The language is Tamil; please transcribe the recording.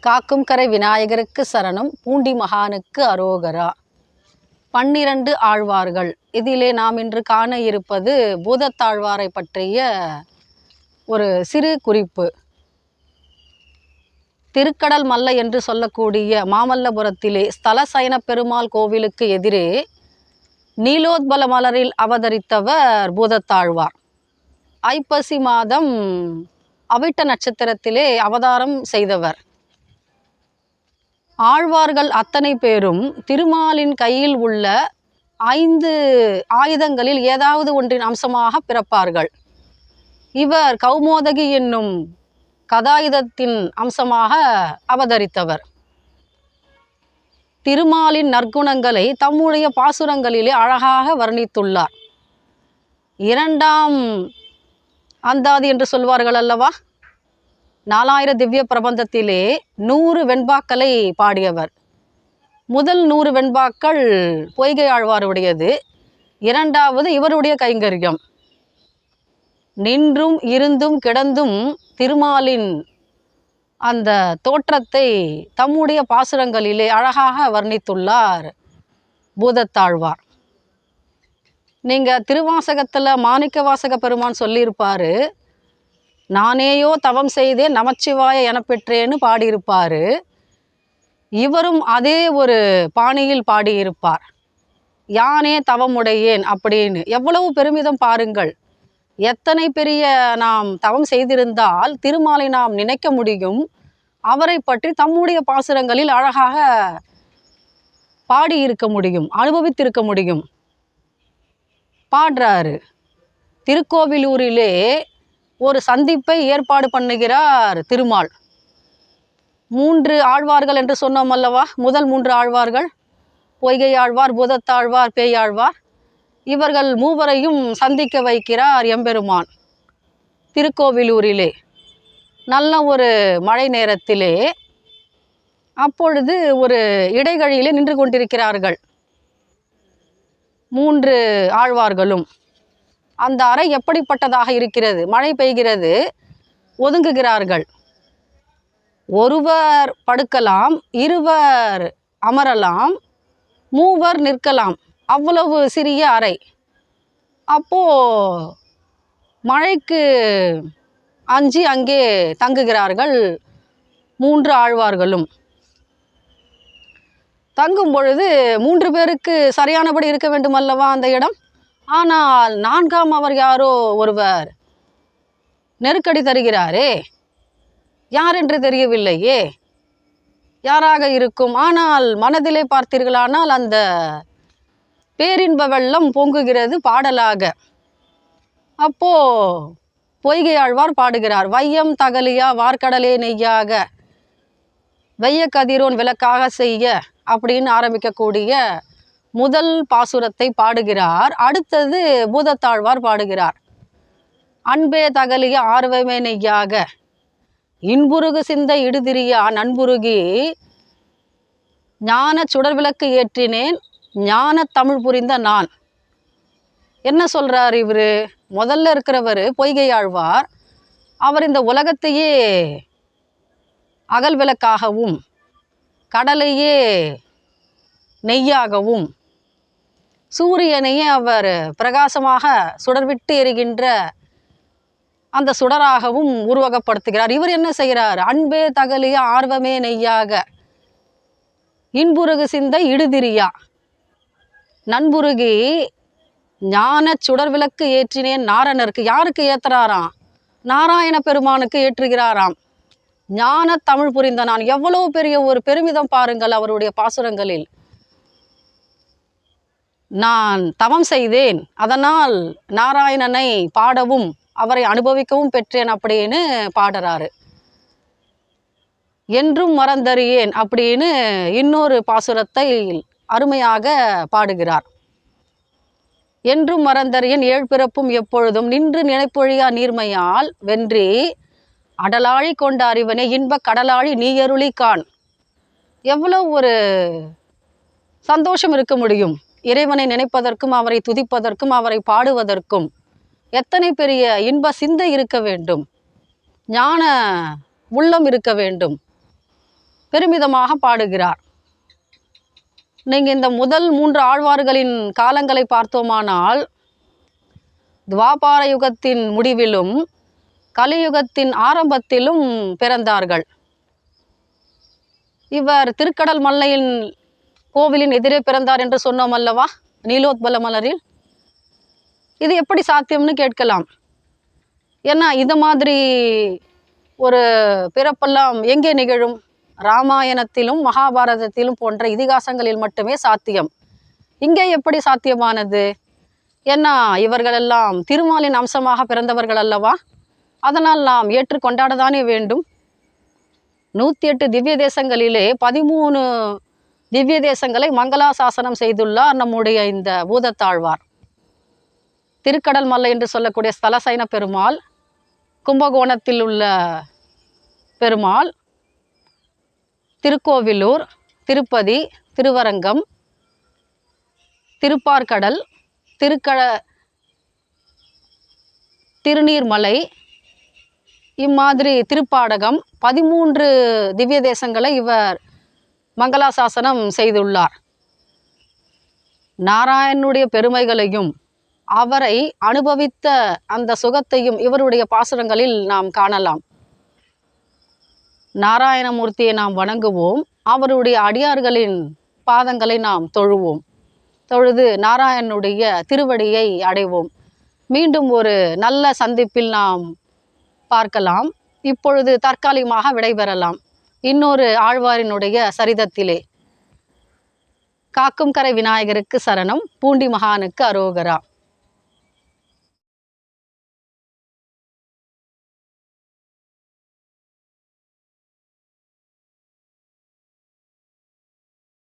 காக்கும் கரை விநாயகருக்கு சரணம் பூண்டி மகானுக்கு அரோகரா. பன்னிரண்டு ஆழ்வார்கள். இதிலே நாம் இன்று காண இருப்பது பூதத்தாழ்வாரை பற்றிய ஒரு சிறு குறிப்பு. திருக்கடல் மல்ல என்று சொல்லக்கூடிய மாமல்லபுரத்திலே ஸ்தல சயன பெருமாள் கோவிலுக்கு எதிரே நீலோத்பல மலரில் அவதரித்தவர் பூதத்தாழ்வார். ஐப்பசி மாதம் அவிட்ட நட்சத்திரத்திலே அவதாரம் செய்தவர். ஆழ்வார்கள் அத்தனை பேரும் திருமாலின் கையில் உள்ள ஐந்து ஆயுதங்களில் ஏதாவது ஒன்றின் அம்சமாக பிறப்பார்கள். இவர் கௌமோதகி என்னும் கதாயுதத்தின் அம்சமாக அவதரித்தவர். திருமாலின் நற்குணங்களை தம்முடைய பாசுரங்களிலே அழகாக வர்ணித்துள்ளார். இரண்டாம் அந்தாதி என்று சொல்வார்கள் அல்லவா? நாலாயிர திவ்ய பிரபந்தத்திலே நூறு வெண்பாக்களை பாடியவர். முதல் நூறு வெண்பாக்கள் பொய்கை ஆழ்வாருடையது. இரண்டாவது இவருடைய கைங்கரியம். நின்றும் இருந்தும் கிடந்தும் திருமாலின் அந்த தோற்றத்தை தம்முடைய பாசுரங்களிலே அழகாக வர்ணித்துள்ளார் பூதத்தாழ்வார். நீங்கள் திருவாசகத்தில் மாணிக்க வாசக பெருமான் சொல்லியிருப்பார் நானேயோ தவம் செய்தேன் நமச்சிவாய எனப்பெற்றேன்னு பாடியிருப்பார். இவரும் அதே ஒரு பாணியில் பாடியிருப்பார். யானே தவமுடையேன் அப்படின்னு. எவ்வளவு பெருமிதம் பாருங்கள். எத்தனை பெரிய நாம் தவம் செய்திருந்தால் திருமாலை நாம் நினைக்க முடியும். அவரை பற்றி தம்முடைய பாசுரங்களில் அழகாக பாடியிருக்க முடியும் அனுபவித்திருக்க முடியும். பாடுறாரு. திருக்கோவிலூரிலே ஒரு சந்திப்பை ஏற்பாடு பண்ணுகிறார் திருமால். மூன்று ஆழ்வார்கள் என்று சொன்னோம் அல்லவா? முதல் மூன்று ஆழ்வார்கள். பொய்கை ஆழ்வார் புதத்தாழ்வார் பேயாழ்வார். இவர்கள் மூவரையும் சந்திக்க வைக்கிறார் எம்பெருமான். திருக்கோவிலூரிலே. நல்ல ஒரு மழை நேரத்திலே அப்பொழுது ஒரு இடைகழியிலே நின்று கொண்டிருக்கிறார்கள். மூன்று ஆழ்வார்களும். அந்த அறை எப்படிப்பட்டதாக இருக்கிறது? மழை பெய்கிறது ஒதுங்குகிறார்கள். ஒருவர் படுக்கலாம் இருவர் அமரலாம் மூவர் நிற்கலாம். அவ்வளவு சிறிய அறை. அப்போ மழைக்கு அஞ்சி அங்கே தங்குகிறார்கள் மூன்று ஆழ்வார்களும். தங்கும் பொழுது மூன்று பேருக்கு சரியானபடி இருக்க வேண்டும் அல்லவா அந்த இடம்? ஆனால் நான்காம் அவர் யாரோ ஒருவர் நெருக்கடி தருகிறாரே. யார் என்று தெரியவில்லையே. யாராக இருக்கும்? ஆனால் மனதிலே பார்த்தீர்களானால் அந்த பேரின்ப வெள்ளம் பொங்குகிறது பாடலாக. அப்போ பொய்கை ஆழ்வார் பாடுகிறார் வையம் தகலியா வார்க்கடலே நெய்யாக வெய்ய கதிரோன் விளக்காக செய்ய அப்படின்னு ஆரம்பிக்கக்கூடிய முதல் பாசுரத்தை பாடுகிறார் அடுத்தது பூதத்தாழ்வார் பாடுகிறார். அன்பே தகலிய ஆர்வமே நெய்யாக. இன்புருகு சிந்த இடுதிரியா நண்புருகி. ஞான சுடர்விளக்கு ஏற்றினேன் ஞான தமிழ் புரிந்த நான் என்ன சொல்றார் இவரு? முதல்ல இருக்கிறவர் பொய்கை ஆழ்வார் அவர் இந்த உலகத்தையே அகல் விளக்காகவும் கடலையே நெய்யாகவும் சூரியனையே அவர் பிரகாசமாக சுடர்விட்டு எரிகின்ற அந்த சுடராகவும் உருவகப்படுத்துகிறார். இவர் என்ன செய்கிறார்? அன்பே தகலிய ஆர்வமே நெய்யாக. இன்புருகு சிந்த இடுதிரியா. நண்புருகி ஞான சுடர் விளக்கு ஏற்றினேன் நாரணருக்கு. யாருக்கு ஏத்துறாராம்? நாராயண பெருமானுக்கு ஏற்றுகிறாராம். ஞான தமிழ் புரிந்த நான். எவ்வளவு பெரிய ஒரு பெருமிதம் பாருங்கள் அவருடைய பாசுரங்களில். நான் தவம் செய்தேன். அதனால் நாராயணனை பாடவும் அவரை அனுபவிக்கவும் பெற்றேன் அப்படின்னு பாடுறாரு. என்றும் மறந்தறியேன் அப்படின்னு இன்னொரு பாசுரத்தை அருமையாக பாடுகிறார். என்றும் மறந்தறியேன் ஏழ்பிறப்பும் எப்பொழுதும் நின்று நினைப்பொழியா நீர்மையால் வென்றி அடலாழி கொண்ட அறிவனை இன்ப கடலாழி நீயருளி கான் எவ்வளவு ஒரு சந்தோஷம் இருக்க முடியும். இறைவனை நினைப்பதற்கும் அவரை துதிப்பதற்கும் அவரை பாடுவதற்கும் எத்தனை பெரிய இன்ப சிந்தை இருக்க வேண்டும். ஞான உள்ளம் இருக்க வேண்டும். பெருமிதமாக பாடுகிறார். நீங்கள் இந்த முதல் மூன்று ஆழ்வார்களின் காலங்களை பார்த்தோமானால் துவாபார யுகத்தின் முடிவிலும் கலியுகத்தின் ஆரம்பத்திலும் பிறந்தார்கள். இவர் திருக்கடல் மல்லையின் கோவிலின் எதிரே பிறந்தார் என்று சொன்னோம் அல்லவா? நீலோத்பல மலரில்? இது எப்படி சாத்தியம்னு கேட்கலாம். ஏன்னா இந்த மாதிரி ஒரு பிறப்பெல்லாம் எங்கே நிகழும்? ராமாயணத்திலும் மகாபாரதத்திலும் போன்ற இதிகாசங்களில் மட்டுமே சாத்தியம். இங்கே எப்படி சாத்தியமானது? ஏன்னா இவர்களெல்லாம் திருமாலின் அம்சமாக பிறந்தவர்கள் அல்லவா? அதனால் நாம் ஏற்று கொண்டாடதானே வேண்டும்? நூற்றி எட்டு திவ்ய தேசங்களிலே பதிமூணு திவ்ய தேசங்களை மங்களாசாசனம் செய்துள்ளார் நம்முடைய இந்த பூதத்தாழ்வார். திருக்கடல் மல்லை என்று சொல்லக்கூடிய ஸ்தலசைன பெருமாள் கும்பகோணத்தில் உள்ள பெருமாள் திருக்கோவிலூர் திருப்பதி திருவரங்கம் திருப்பார்கடல் திருக்கட திருநீர்மலை இம்மாதிரி திருப்பாடகம் பதிமூன்று திவ்ய தேசங்களை இவர் மங்களாசாசனம் செய்துள்ளார். நாராயணனுடைய பெருமைகளையும் அவரை அனுபவித்த அந்த சுகத்தையும் இவருடைய பாசுரங்களில் நாம் காணலாம். நாராயணமூர்த்தியை நாம் வணங்குவோம். அவருடைய அடியார்களின் பாதங்களை நாம் தொழுவோம். தொழுது நாராயணனுடைய திருவடியை அடைவோம். மீண்டும் ஒரு நல்ல சந்திப்பில் நாம் பார்க்கலாம். இப்பொழுது தற்காலிகமாக விடைபெறலாம். இன்னொரு ஆழ்வாரினுடைய சரிதத்திலே. காக்கும் கரை விநாயகருக்கு சரணம் பூண்டி மகானுக்கு அரோகரா.